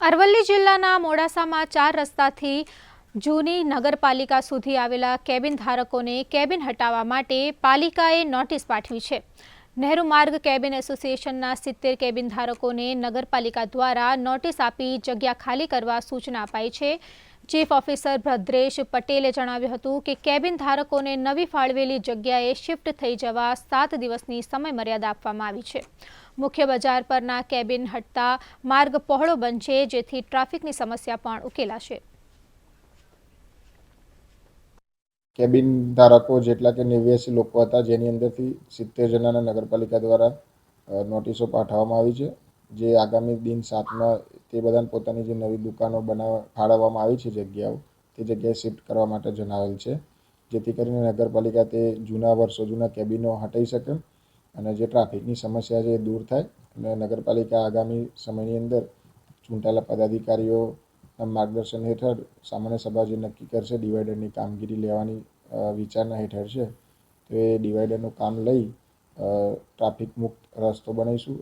અરવલ્લી જિલ્લાના મોડાસામાં ચાર રસ્તાથી જૂની નગરપાલિકા સુધી આવેલા કેબિન ધારકોને કેબિન હટાવવા માટે પાલિકાએ નોટિસ પાઠવી છે. નહેરુ માર્ગ કેબિન એસોસિએશનના સિત્તેર કેબિન ધારકોને નગરપાલિકા દ્વારા નોટિસ આપી જગ્યા ખાલી કરવા સૂચના અપાઈ છે. ચીફ ઓફિસર ભદ્રેશ પટેલે જણાવ્યું હતું કે કેબિન ધારકોને નવી ફાળવેલી જગ્યાએ શિફ્ટ થઈ જવા સાત દિવસની સમયમર્યાદા આપવામાં આવી છે. મુખ્ય બજાર પરના કેબિન હટતા માર્ગ પહોળો બનશે, જેથી ટ્રાફિકની સમસ્યા પણ ઉકેલાશે. કેબિન ધારકો જેટલા કે નેવ્યાસી લોકો હતા, જેની અંદરથી સિત્તેર જણાના નગરપાલિકા દ્વારા નોટિસો પાઠવવામાં આવી છે. જે આગામી દિન સાતમાં તે બધાને પોતાની જે નવી દુકાનો બનાવવા ફાળવવામાં આવી છે જગ્યાઓ, તે જગ્યાએ શિફ્ટ કરવા માટે જણાવેલ છે. જેથી કરીને નગરપાલિકા તે જૂના વર્ષો, જૂના કેબિનો હટાવી શકે અને જે ટ્રાફિકની સમસ્યા છે એ દૂર થાય અને નગરપાલિકા આગામી સમયની અંદર ચૂંટાયેલા પદાધિકારીઓના માર્ગદર્શન હેઠળ સામાન્ય સભા જે નક્કી કરશે ડિવાઈડરની કામગીરી લેવાની વિચારના હેઠળ છે, તો એ ડિવાઈડરનું કામ લઈ ટ્રાફિક મુક્ત રસ્તો બનાવીશું.